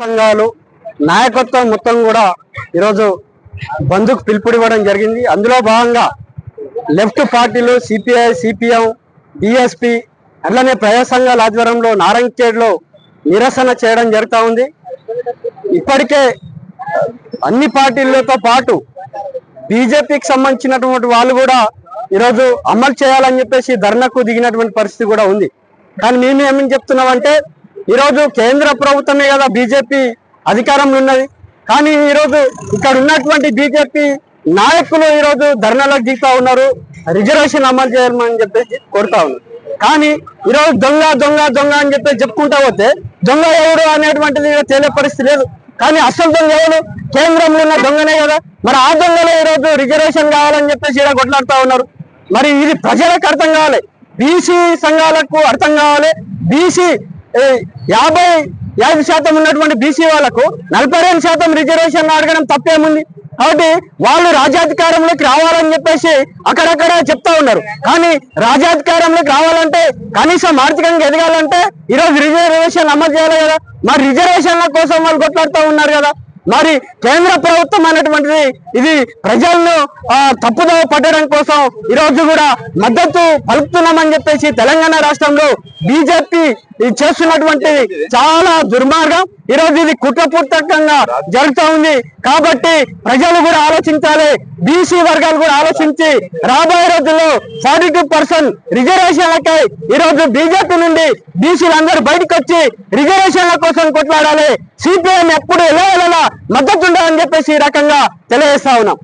సంఘాలు నాయకత్వం మొత్తం కూడా ఈరోజు బంధుకు పిలుపునివ్వడం జరిగింది. అందులో భాగంగా లెఫ్ట్ పార్టీలు సిపిఐ సిపిఎం డిఎస్పి అట్లనే ప్రజా సంఘాల ఆధ్వర్యంలో నారాయణఖేడ్లో నిరసన చేయడం జరుగుతూ ఉంది. ఇప్పటికే అన్ని పార్టీలతో పాటు బీజేపీకి సంబంధించినటువంటి వాళ్ళు కూడా ఈరోజు అమలు చేయాలని చెప్పేసి ధర్నకు దిగినటువంటి పరిస్థితి కూడా ఉంది. కానీ మేము ఏమని చెప్తున్నామంటే ఈరోజు కేంద్ర ప్రభుత్వమే కదా బీజేపీ అధికారంలో ఉన్నది. కానీ ఈరోజు ఇక్కడ ఉన్నటువంటి బీజేపీ నాయకులు ఈరోజు ధర్నాలకు దిగుతా ఉన్నారు. రిజర్వేషన్ అమలు చేయాలని చెప్పేసి కోరుతా ఉన్నారు. కానీ ఈరోజు దొంగ దొంగ దొంగ అని చెప్పేసి చెప్పుకుంటా పోతే దొంగ ఎవడు అనేటువంటిది తేలే పరిస్థితి లేదు. కానీ అసలు దొంగ ఎవరు? కేంద్రంలో ఉన్న దొంగనే కదా. మరి ఆ దొంగలో ఈరోజు రిజర్వేషన్ కావాలని చెప్పేసి ఇలా కొట్లాడుతా ఉన్నారు. మరి ఇది ప్రజలకు అర్థం కావాలి. బీసీ సంఘాలకు అర్థం కావాలి. బీసీ యాభై యాభై శాతం ఉన్నటువంటి బీసీ వాళ్ళకు నలభై రెండు శాతం రిజర్వేషన్ అడగడం తప్పేముంది? కాబట్టి వాళ్ళు రాజ్యాధికారంలోకి రావాలని చెప్పేసి అక్కడక్కడ చెప్తా ఉన్నారు. కానీ రాజ్యాధికారంలోకి రావాలంటే కనీసం ఆర్థికంగా ఎదగాలంటే ఈరోజు రిజర్వేషన్ అమలు చేయాలి కదా. మరి రిజర్వేషన్ల కోసం వాళ్ళు కొట్లాడుతూ ఉన్నారు కదా. మరి కేంద్ర ప్రభుత్వం అనేటువంటిది ఇది ప్రజలను ఆ, తప్పుదోవ పట్టడం కోసం ఈ రోజు కూడా మద్దతు పలుకుతున్నామని చెప్పేసి తెలంగాణ రాష్ట్రంలో బీజేపీ ఇది చేస్తున్నటువంటి చాలా దుర్మార్గం. ఈ రోజు ఇది కుట్రపూర్తకంగా జరుగుతూ ఉంది. కాబట్టి ప్రజలు కూడా ఆలోచించాలి. బీసీ వర్గాలు కూడా ఆలోచించి రాబోయే రోజుల్లో ఫార్టీ టూ పర్సెంట్ రిజర్వేషన్లకై ఈ రోజు బీజేపీ నుండి బీసీలందరూ బయటకు వచ్చి రిజర్వేషన్ల కోసం కొట్లాడాలి. సిపిఎం ఎప్పుడు ఎలా ఎలా మద్దతు ఉండాలని చెప్పేసి ఈ రకంగా తెలియజేస్తా ఉన్నాం.